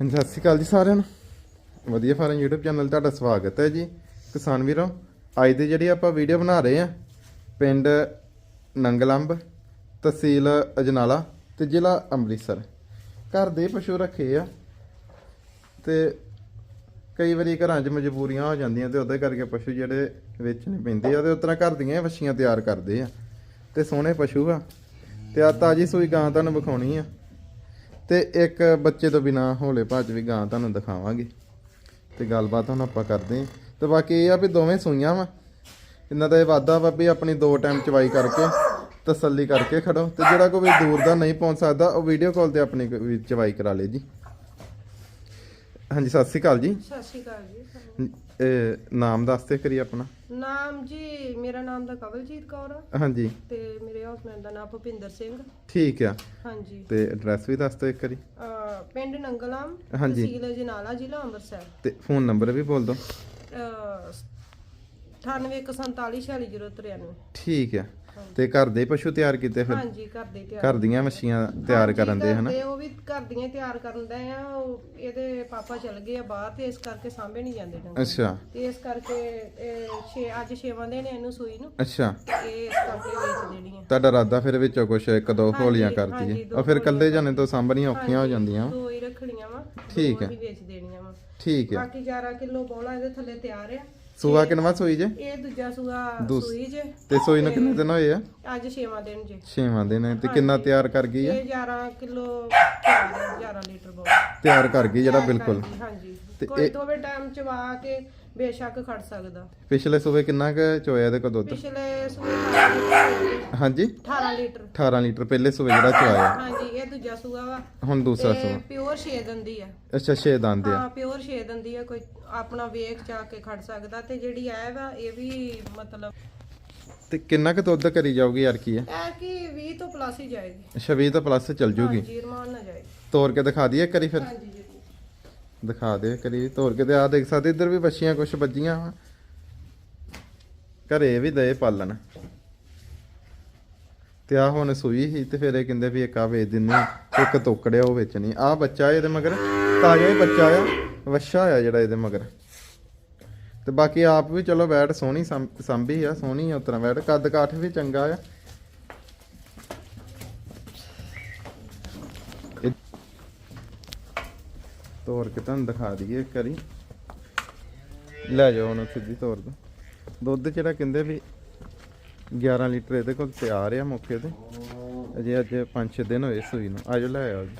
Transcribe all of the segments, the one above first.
ਹਾਂਜੀ, ਸਤਿ ਸ਼੍ਰੀ ਅਕਾਲ ਜੀ ਸਾਰਿਆਂ ਨੂੰ। ਵਧੀਆ ਫਾਰਮ YouTube ਚੈਨਲ ਤੁਹਾਡਾ ਸਵਾਗਤ ਹੈ ਜੀ। ਕਿਸਾਨ ਵੀਰੋ, ਅੱਜ ਦੀ ਜਿਹੜੀ ਆਪਾਂ ਵੀਡੀਓ ਬਣਾ ਰਹੇ ਆ ਪਿੰਡ ਨੰਗਲੰਬ, ਤਹਿਸੀਲ ਅਜਨਾਲਾ ਤੇ ਜ਼ਿਲ੍ਹਾ ਅੰਮ੍ਰਿਤਸਰ। ਘਰ ਦੇ ਪਸ਼ੂ ਰੱਖੇ ਆ ਤੇ ਕਈ ਵਾਰੀ ਘਰਾਂ 'ਚ ਮਜਬੂਰੀਆਂ ਹੋ ਜਾਂਦੀਆਂ ਤੇ ਉਹਦੇ ਕਰਕੇ ਪਸ਼ੂ ਜਿਹੜੇ ਵੇਚਣੇ ਪੈਂਦੇ ਆ ਤੇ ਉਸ ਤਰ੍ਹਾਂ ਘਰ ਦੀਆਂ ਹੀ ਵੱਛੀਆਂ ਤਿਆਰ ਕਰਦੇ ਆ। ਤੇ ਸੋਹਣੇ ਪਸ਼ੂ ਆ। ਤੇ ਆ ਤਾਜੀ ਸੂਈ ਗਾਂ ਤੁਹਾਨੂੰ ਵਿਖਾਉਣੀ ਆ। ਤੇ ਇੱਕ ਬੱਚੇ ਤੋਂ ਬਿਨਾ ਹੌਲੇ ਭੱਜ ਵੀ ਗਾਂ ਤੁਹਾਨੂੰ ਦਿਖਾਵਾਂਗੇ। ਤੇ ਗੱਲਬਾਤ ਹੁਣ ਆਪਾਂ ਕਰਦੇ ਹਾਂ। ਤੇ ਬਾਕੀ ਇਹ ਆ ਵੀ ਦੋਵੇਂ ਸੂਈਆਂ ਵਾ। ਇਹਨਾਂ ਦਾ ਇਹ ਵਾਦਾ ਵਾ ਵੀ ਆਪਣੀ ਦੋ ਟਾਈਮ ਚਵਾਈ ਕਰਕੇ ਤਸੱਲੀ ਕਰਕੇ ਖੜੋ। ਤੇ ਜਿਹੜਾ ਕੋਈ ਦੂਰ ਦਾ ਨਹੀਂ ਪਹੁੰਚ ਸਕਦਾ ਉਹ ਵੀਡੀਓ ਕਾਲ ਤੇ ਆਪਣੀ ਚਵਾਈ ਕਰਾ ਲੇ ਜੀ। ਹਾਂਜੀ ਸਤਿ ਸ਼੍ਰੀ ਅਕਾਲ ਜੀ। ਸਤਿ ਸ਼੍ਰੀ ਅਕਾਲ ਜੀ। ਇਹ ਨਾਮ ਦੱਸਦੇ ਕਰੀ ਆਪਣਾ। ਨਾਮ ਜੀ ਮੇਰਾ ਨਾਮ ਦਾ ਕਵਲਜੀਤ ਕੌਰ ਆ। ਹਾਂਜੀ। ਤੇ ਮੇਰੇ ਹਸਬੰਦ ਦਾ ਨਾਮ ਭੁਪਿੰਦਰ ਸਿੰਘ। ਠੀਕ ਆ। ਹਾਂਜੀ। ਤੇ ਐਡਰੈਸ ਵੀ ਦੱਸ ਦਿਓ ਇੱਕ ਵਾਰੀ। ਅਹ ਪਿੰਡ ਨੰਗਲਾਮ ਹਾਂਜੀ। ਤਹਿਸੀਲ ਜਨਾਲਾ ਜ਼ਿਲ੍ਹਾ ਅੰਮ੍ਰਿਤਸਰ। ਤੇ ਫੋਨ ਨੰਬਰ ਵੀ ਬੋਲ ਦਿਓ। ਅਹ 9814466093 ਠੀਕ ਆ। ਤੇ ਘਰ ਦੇ ਪਸ਼ੂ ਤਿਆਰ ਕੀਤੇ ਫਿਰ? ਹਾਂਜੀ ਘਰ ਦੇ ਤਿਆਰ ਘਰ ਦੀਆਂ ਮੱਛੀਆਂ ਤਿਆਰ ਕਰਨ ਦੇ ਹਨਾ? ਉਹ ਵੀ ਘਰ ਦੀਆਂ ਤਿਆਰ ਕਰਨ ਦੇ ਆ ਉਹ ਇਹਦੇ ਪਾਪਾ ਚਲ ਗਏ ਆ ਬਾਹਰ ਤੇ ਇਸ ਕਰਕੇ ਸਾਂਭੇ ਨਹੀਂ ਜਾਂਦੇ ਡੰਗਰ। ਅੱਛਾ। ਤੇ ਇਸ ਕਰਕੇ ਇਹ ਛੇ ਅੱਜ ਛੇਵਾਂ ਦਿਨ ਇਹਨੂੰ ਸੂਈ ਨੂੰ। ਅੱਛਾ। ਤੇ ਇਸ ਕਰਕੇ ਵੇਚ ਦੇਣੀ ਆ। ਤੁਹਾਡਾ ਇਰਾਦਾ ਫਿਰ ਵਿੱਚੋਂ ਕੁਛ ਇੱਕ ਦੋ ਹੋਲੀਆਂ ਕਰ ਹਾਂਜੀ, ਦਈਏ ਦੋ ਉਹ ਫਿਰ ਇਕੱਲੇ ਜਾਣੇ ਤੋਂ ਸਾਂਭਣੀਆਂ ਔਖੀਆਂ ਹੋ ਜਾਂਦੀਆਂ ਦੋ ਹੀ ਰੱਖਣੀਆਂ ਵਾ ਠੀਕ ਹੈ। ਹੀ ਵੇਚ ਦੇਣੀਆਂ ਵਾ। ਠੀਕ ਹੈ। ਬਾਕੀ 11 ਕਿਲੋ ਬੋਲਾ ਇਹਦੇ ਥੱਲੇ ਤਿਆਰ ਆ। ਸੂਆ ਕਿੰਨਵਾ ਸੂਈ ਜੇ? ਇਹ ਦੂਜਾ ਸੂਆ ਦੂਸ- ਸੂਈ ਜੇ। ਤੇ ਸੂਈ ਨੂੰ ਕਿੰਨੇ ਦਿਨ ਹੋਏ ਆ? ਅੱਜ ਛੇਵਾਂ ਦਿਨ ਜੇ। ਛੇਵਾਂ ਦਿਨ ਤੇ ਕਿੰਨਾ ਤਿਆਰ ਕਰ ਗਈ ਆ? ਇਹ 11 ਕਿਲੋ ਤਿਆਰ ਆ, 11 ਲੀਟਰ ਬੋਲਾ ਤਿਆਰ ਕਰ ਗਈ ਜਿਹੜਾ ਬਿਲਕੁਲ। ਹਾਂਜੀ, ਹਾਂਜੀ। ਤੇ ਕੋਈ ਇਹ- ਦੋਵੇਂ ਟਾਈਮ ਚਵਾ ਕੇ ਬੇਸ਼ੱਕ ਖੜ ਸਕਦਾ। ਪਿਛਲੇ ਸੂਬੇ ਕਿੰਨਾ ਕੁ ਚੋਇਆ ਇਹਦੇ ਕੋਲ ਦੁੱਧ? ਪਿਛਲੇ ਸੂਏ 18 ਲੀਟਰ। ਹਾਂਜੀ? 18 ਲੀਟਰ। 18 ਲੀਟਰ ਪਹਿਲੇ ਸੂਬੇ ਜਿਹੜਾ ਚੋਇਆ ਹਾਂਜੀ ਇਹ ਦੂਜਾ ਸੂਆ ਵਾ। ਹੁਣ ਦੂਸਰਾ ਤੇ ਸੂਆ ਪਿਓਰ 6 ਦੰਦੀ ਆ। ਅੱਛਾ ਛੇ ਦੰਦ ਆ। ਹਾਂ ਪਿਓਰ 6 ਦੰਦੀ ਆ। ਕੋਈ ਆਪਣਾ ਵੇਖ ਜਾ ਕੇ ਖੜ ਸਕਦਾ। ਤੇ ਜਿਹੜੀ ਐ ਵਾ ਇਹ ਵੀ ਮਤਲਬ ਤੇ ਕਿੰਨਾ ਕੁ ਦੁੱਧ ਕਰੀ ਜਾਊਗੀ ਯਾਰ ਕੀ ਹੈ ਐ ਕਿ 20 ਤੋਂ ਪਲੱਸ ਹੀ ਜਾਏਗੀ। 26 ਤੋਂ ਪਲੱਸ ਚੱਲ ਜੂਗੀ। ਹਾਂਜੀ ਰਮਾਨ ਨਾ ਜਾਏਗੀ। ਤੋੜ ਕੇ ਦਿਖਾ ਦਈਏ ਕਰੀ ਫਿਰ। ਹਾਂਜੀ। ਦਿਖਾ ਦੇ ਕਰੀਬ ਤੋੜ ਕੇ ਤੇ ਆ ਦੇਖ ਸਕਦੇ ਇੱਧਰ ਵੀ ਬੱਚੀਆਂ ਕੁਛ ਵੱਜੀਆਂ ਵਾ। ਘਰੇ ਵੀ ਦਏ ਪਾਲਣ। ਤੇ ਆ ਹੁਣ ਸੂਈ ਸੀ ਤੇ ਫਿਰ ਇਹ ਕਹਿੰਦੇ ਵੀ ਇੱਕ ਆ ਵੇਚ ਦਿੰਨੇ ਆ, ਇੱਕ ਤੋਕੜਿਆ ਉਹ ਵੇਚਣੀ। ਆ ਬੱਚਾ ਇਹਦੇ ਮਗਰ ਤਾਜ਼ਾ ਹੀ ਬੱਚਾ ਆ ਵੱਛਾ ਆ ਜਿਹੜਾ ਇਹਦੇ ਮਗਰ। ਤੇ ਬਾਕੀ ਆਪ ਵੀ ਚਲੋ ਬੈਠ ਸੋਹਣੀ ਸੰਭ- ਸੰਭੀ ਆ ਸੋਹਣੀ ਆ ਉਤਰਾ ਬੈਠ। ਕੱਦ ਕਾਠ ਵੀ ਚੰਗਾ ਆ। ਤੋੜ ਕੇ ਤੁਹਾਨੂੰ ਦਿਖਾ ਦਈਏ ਇੱਕ ਵਾਰੀ। ਲੈ ਜਾਓ ਉਹਨੂੰ ਸਿੱਧੀ ਤੋੜ ਦੋ ਦੁੱਧ ਜਿਹੜਾ ਕਹਿੰਦੇ ਵੀ 11 ਲੀਟਰ ਇਹਦੇ ਕੋਲ ਤਿਆਰ ਆ ਮੌਕੇ ਤੇ। ਅਜੇ ਅੱਜ 5-6 ਦਿਨ ਹੋਏ ਸੂਈ ਨੂੰ। ਆਜੋ ਲੈ ਆਓ ਜੀ।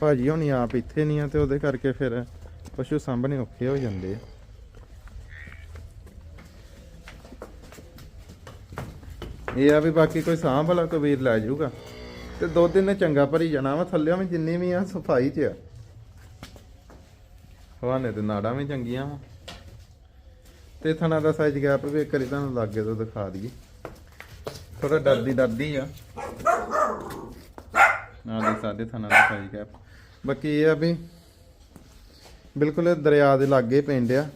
ਭਾਜੀ, ਹੋਣੀ ਆਪ ਇੱਥੇ ਨਹੀਂ ਆ ਤੇ ਉਹਦੇ ਕਰਕੇ ਫਿਰ ਪਸ਼ੂ ਸਾਂਭਣੇ ਔਖੇ ਹੋ ਜਾਂਦੇ ਆ। ਇਹ ਆ ਵੀ ਬਾਕੀ ਕੋਈ ਸਾਂਭ ਵਾਲਾ ਕੋਈ ਵੀਰ ਲੈ ਜਾਊਗਾ। ਤੇ ਦੋ ਦਿਨ ਨੇ ਚੰਗਾ ਭਰੀ ਜਾਣਾ ਵਾ ਥੱਲਿਆਂ ਵੀ ਜਿੰਨੀ ਵੀ ਆ, ਸਫ਼ਾਈ 'ਚ ਆ। ਹਵਾਨੇ ਤੇ ਨਾੜਾਂ ਵੀ ਚੰਗੀਆਂ ਵਾ। ਤੇ ਥਣਾ ਦਾ ਸਾਈਜ਼ ਗੈਪ ਵੀ ਇੱਕ ਵਾਰੀ ਤੁਹਾਨੂੰ ਲਾਗੇ ਤੋਂ ਦਿਖਾ ਦਈਏ। ਥੋੜਾ ਡਰਦੀ ਡਰਦੀ ਆ। ਨਾਲ ਦੇ ਸਾਡੇ ਥਣਾ ਦਾ ਸਾਈਜ਼ ਗੈਪ ਬਾਕੀ ਇਹ ਆ ਵੀ ਬਿਲਕੁਲ ਦਰਿਆ ਦੇ ਲਾਗੇ ਪਿੰਡ ਆ।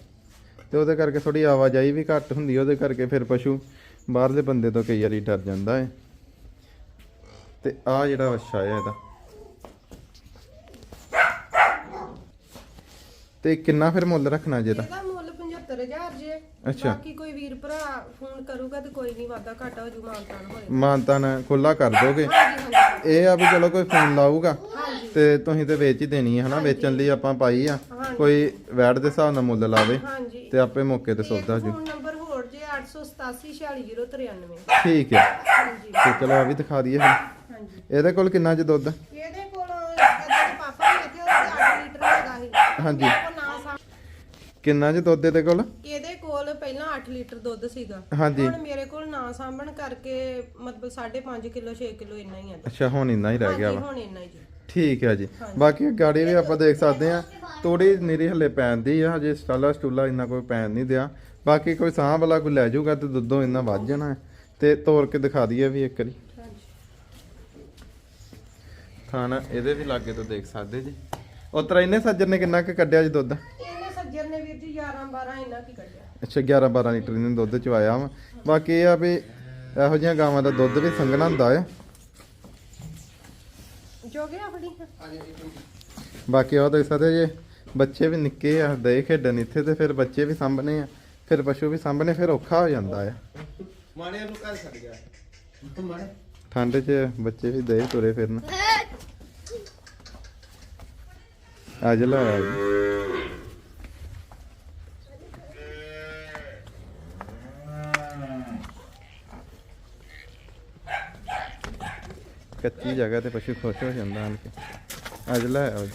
ਤੇ ਉਹਦੇ ਕਰਕੇ ਥੋੜੀ ਆਵਾਜਾਈ ਵੀ ਘੱਟ ਹੁੰਦੀ ਉਹਦੇ ਕਰਕੇ ਫਿਰ ਪਸ਼ੂ ਬਾਹਰਲੇ ਬੰਦੇ ਤੋਂ ਕਈ ਵਾਰੀ ਡਰ ਜਾਂਦਾ ਹੈ। ਤੇ ਆ ਜਿਹੜਾ ਵੱਛਾ ਹੈ ਇਹਦਾ। ਤੇ ਕਿੰਨਾ ਫਿਰ ਮੁੱਲ ਰੱਖਣਾ ਜੇ ਦਾ ਇਹਦਾ ਮੁੱਲ 75000 ਜੇ। ਅੱਛਾ। ਬਾਕੀ ਕੋਈ ਵੀਰ ਭਰਾ ਫੋਨ ਕਰੂਗਾ ਤੇ ਕੋਈ ਨਹੀਂ ਵਾਦਾ ਘਾਟਾ ਹੋ ਜੂ ਮਾਨਤਾਨ ਹੋਏ। ਮਾਨਤਾਨ ਖੁੱਲਾ ਕਰ ਦੋਗੇ। ਇਹ ਆ ਵੀ ਚਲੋ ਕੋਈ ਫੋਨ ਲਾਊਗਾ। ਤੇ ਤੁਸੀਂ ਤੇ ਵੇਚ ਹੀ ਦੇਣੀ ਹੈ ਹਨਾ? ਵੇਚਣ ਲਈ ਆਪਾਂ ਪਾਈ ਆ। ਕੋਈ ਵੈਟ ਦੇ ਹਿਸਾਬ ਨਾਲ ਮੁੱਲ ਲਾਵੇ। ਤੇ ਆਪੇ ਮੌਕੇ ਤੇ ਸੌਦਾ ਜੂ। ਫੋਨ ਨੰਬਰ ਹੋਰ ਜੇ 88846093 ਠੀਕ ਹੈ। ਹਾਂਜੀ। ਤੇ ਚਲੋ ਆ ਵੀ ਦਿਖਾ ਦਈਏ ਫਿਰ ਹਾਂਜੀ। ਇਹਦੇ ਕੋਲ ਕਿੰਨਾ ਚ ਦੁੱਧ? ਇਹਦੇ ਕੋਲ ਇਹਦੇ ਪਾਪਾ ਵੀ ਇੱਥੇ ਉਹਦੇ 8 ਲੀਟਰ ਹੈਗਾ ਸੀ ਹਾਂਜੀ। ਨਾ ਸਾ- ਕਿੰਨਾ ਚ ਦੁੱਧ ਇਹਦੇ ਕੋਲ? ਇਹਦੇ ਕੋਲ ਪਹਿਲਾਂ 8 ਲੀਟਰ ਦੁੱਧ ਸੀਗਾ। ਹਾਂਜੀ। ਹੁਣ ਮੇਰੇ ਕੋਲ ਨਾ ਸਾਂਭਣ ਕਰਕੇ ਮਤਲਬ 5.5 ਕਿਲੋ 6 ਕਿਲੋ ਇੰਨਾ ਹੀ ਆ। ਅੱਛਾ ਹੁਣ ਇੰਨਾ ਹੀ ਰਹਿ ਗਿਆ ਹਾਂਜੀ ਵਾ। ਹੁਣ ਇੰਨਾ ਹੀ ਜੀ। ਠੀਕ ਹੈ ਜੀ। ਬਾਕੀ ਗਾੜੀ ਵੀ ਆਪਾਂ ਦੇਖ ਸਕਦੇ ਆ ਥੋੜੀ ਨਿਰੀ ਹੱਲੇ ਪੈਂਦੀ ਆ ਹਜੇ ਸਟਾਲਾ ਸਟੂਲਾ ਇੰਨਾ ਕੋਈ ਪੈਣ ਨਹੀਂ ਦਿਆ। ਬਾਕੀ ਕੋਈ ਸਾਹ ਵਾਲਾ ਕੋਈ ਲੈ ਜਾਊਗਾ ਤੇ ਦੁੱਧੋਂ ਇੰਨਾ ਵੱਧ ਜਾਣਾ। ਤੇ ਤੋੜ ਕੇ ਦਿਖਾ ਦਈਏ ਵੀ ਇੱਕ ਵਾਰੀ। ਖਾਣਾ ਇਹਦੇ ਵੀ ਲਾਗੇ ਤੋਂ ਦੇਖ ਸਕਦੇ ਜੀ। ਉਤਰਾ ਇਹਨੇ ਸੱਜਰ ਨੇ ਕਿੰਨਾ ਕੁ ਕੱਢਿਆ ਜੀ ਦੁੱਧ? ਇਹਨੇ ਸੱਜਰ ਨੇ ਵੀਰ ਜੀ 11 12 ਇੰਨਾ ਕੀ ਕੱਢਿਆ। ਅੱਛਾ 11 12 ਲੀਟਰ ਇਹਨੇ ਦੁੱਧ ਚਵਾਇਆ ਵਾ। ਬਾਕੀ ਇਹ ਆ ਵੀ ਇਹੋ ਜਿਹੀਆਂ ਗਾਵਾਂ ਦਾ ਦੁੱਧ ਵੀ ਸੰਘਣਾ ਹੁੰਦਾ ਆ। ਜੋ ਗਿਆ ਆਪਣੀ? ਬਾਕੀ ਉਹ ਦੇਖ ਸਕਦੇ ਜੇ ਬੱਚੇ ਵੀ ਨਿੱਕੇ ਆ ਦੇ ਖੇਡਣ ਇੱਥੇ ਤੇ ਫਿਰ ਬੱਚੇ ਵੀ ਸਾਂਭਣੇ ਆ। ਫਿਰ ਪਸ਼ੂ ਵੀ ਸਾਂਭਣੇ ਫਿਰ ਔਖਾ ਹੋ ਜਾਂਦਾ ਆ। ਮਾਣੇ ਨੂੰ ਘਰ ਛੱਡ ਗਿਆ। ਮਾਣੇ ਠੰਡ 'ਚ ਬੱਚੇ ਵੀ ਦੇ ਤੁਰੇ ਫਿਰਨ। ਅੱਜ ਲੈ ਕੱਚੀ ਜਗ੍ਹਾ ਤੇ ਪਸ਼ੂ ਖੁਸ਼ ਹੋ ਜਾਂਦਾ ਆਣ ਕੇ। ਅੱਜ ਲੈ ਆਇਆ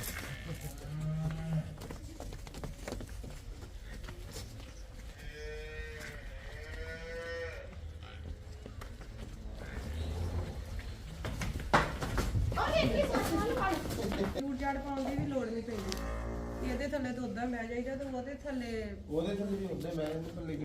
ਪਾਉਣ ਦੀ ਵੀ ਲੋੜ ਨਹੀਂ ਪੈਂਦੀ। ਇਹਦੇ ਥੱਲੇ ਦੁੱਧ ਦਾ ਮੈਂ ਜਾਈਦਾ ਤੇ ਉਹਦੇ ਥੱਲੇ ਉਹਦੇ ਥੱਲੇ ਵੀ ਹੁੰਦੇ ਮੈਂ ਇਹਦੇ ਥੱਲੇ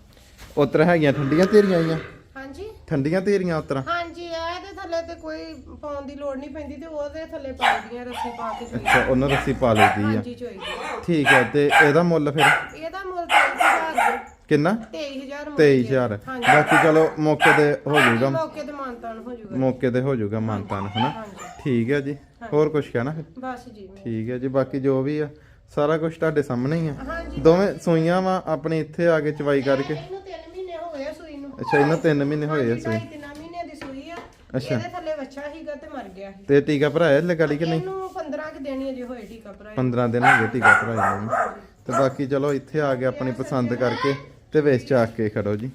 ਉਤਰ ਹੈਗੀਆਂ ਠੰਡੀਆਂ ਤੇਰੀਆਂ ਆਈਆਂ? ਹਾਂਜੀ। ਠੰਡੀਆਂ ਤੇਰੀਆਂ ਉਤਰਾਂ? ਹਾਂਜੀ ਇਹਦੇ ਥੱਲੇ ਤੇ ਕੋਈ ਪਾਉਣ ਦੀ ਲੋੜ ਨਹੀਂ ਪੈਂਦੀ ਤੇ ਉਹਦੇ ਥੱਲੇ ਪਾਉਂਦੀਆਂ ਰੱਸੀ ਪਾ ਕੇ ਚੋਈ ਅੱਛਾ ਉਹਨਾਂ ਰੱਸੀ ਪਾ ਲਈਦੀ ਆ। ਹਾਂਜੀ ਚੋਈ ਦੀ। ਠੀਕ ਹੈ ਤੇ ਇਹਦਾ ਮੁੱਲ ਫਿਰ? ਇਹਦਾ ਮੁੱਲ 23000 ਕਿੰਨਾ? 23000 23000 ਹਾਂਜੀ। ਬਾਕੀ ਚਲੋ ਮੌਕੇ ਤੇ ਹੋ ਜਾਊਗਾ। ਮੌਕੇ ਤੇ ਮਾਨਤਾਨ ਹੋ ਜਾਊਗਾ। ਮੌਕੇ ਤੇ ਹੋ ਜਾਊਗਾ ਮਾਨਤਾਨ ਹਨਾ? ਠੀਕ ਹੈ ਜੀ। ਹੋਰ ਕੁਝ ਕਹਿਣਾ ਫਿਰ? ਬਸ ਜੀ। ਠੀਕ ਹੈ ਜੀ। ਬਾਕੀ ਜੋ ਵੀ ਆ ਸਾਰਾ ਕੁਝ ਤੁਹਾਡੇ ਸਾਹਮਣੇ ਹੀ ਆ। ਦੋਵੇਂ ਸੂਈਆਂ ਵਾ ਆਪਣੇ ਇੱਥੇ ਆ ਕੇ ਚਵਾਈ ਕਰਕੇ? ਇਹਨੂੰ 3 ਮਹੀਨੇ ਹੋ ਗਏ ਆ ਸੂਈ ਨੂੰ। ਅੱਛਾ ਇਹਨਾਂ 3 ਮਹੀਨੇ ਹੋਏ ਆ ਸੂਈ। ਢਾਈ ਤਿੰਨਾਂ ਮਹੀਨੇ ਦੀ ਸੂਈ ਆ। ਅੱਛਾ। ਇਹਦੇ ਥੱਲੇ ਬੱਚਾ ਸੀਗਾ ਤੇ ਮਰ ਗਿਆ ਸੀ। ਤੇ ਟੀਕਾ ਭਰਾਇਆ ਲਗਾੜੀ ਕਿ ਨਹੀਂ? ਇਹਨੂੰ 15 ਕਿ ਦੇਣੀ ਅਜੇ ਹੋਏ ਟੀਕਾ ਭਰਾਇਆ। 15 ਦਿਨ ਹੋ ਗਏ ਟੀਕਾ ਭਰਾਇਆ ਨੂੰ ਤੇ ਬਾਕੀ ਚਲੋ ਇੱਥੇ ਆ ਕੇ ਆਪਣੀ ਪਸੰਦ ਕਰਕੇ ਤੇ ਵੇਚ ਆ ਕੇ ਖੜੋ ਜੀ।